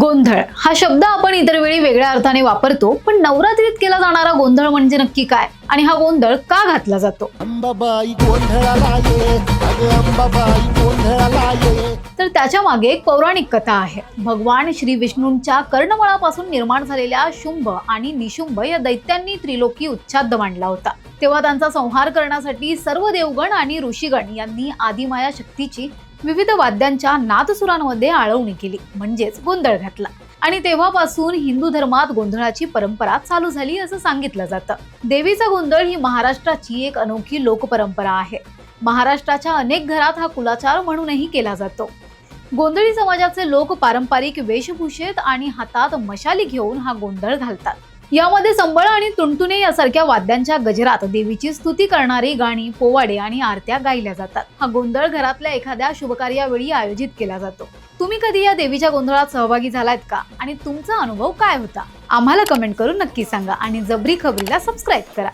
गोंधळ. हा शब्द आपण इतर वेळी वेगळ्या अर्थाने वापरतो पण नवरात्रीत केला जाणारा गोंधळ म्हणजे नक्की काय? आणि हा गोंधळ का घातला जातो? तर त्याच्यामागे एक पौराणिक कथा आहे. भगवान श्री विष्णूंच्या कर्णमळापासून निर्माण झालेल्या शुंभ आणि निशुंभ या दैत्यांनी त्रिलोकी उच्छाद मांडला होता. तेव्हा त्यांचा संहार करण्यासाठी सर्व देवगण आणि ऋषीगण यांनी आदिमाया शक्तीची विविध वाद्यांच्या नादसुरांमध्ये आळवणी केली म्हणजेच गोंधळ घातला. आणि तेव्हापासून हिंदू धर्मात गोंधळाची परंपरा चालू झाली असं सांगितलं जातं. देवीचा गोंधळ ही महाराष्ट्राची एक अनोखी लोकपरंपरा आहे. महाराष्ट्राच्या अनेक घरात हा कुलाचार म्हणूनही केला जातो. गोंधळी समाजाचे लोक पारंपरिक वेशभूषेत आणि हातात मशाली घेऊन हा गोंधळ घालतात. यामध्ये संबळ आणि तुणतुणे यासारख्या वाद्यांच्या गजरात देवीची स्तुती करणारी गाणी पोवाडे आणि आरत्या गायल्या जातात. हा गोंधळ घरातल्या एखाद्या शुभकार्यावेळी आयोजित केला जातो. तुम्ही कधी या देवीच्या गोंधळात सहभागी झालात का? आणि तुमचा अनुभव काय होता? आम्हाला कमेंट करून नक्की सांगा आणि जबरी खबरीला सबस्क्राईब करा.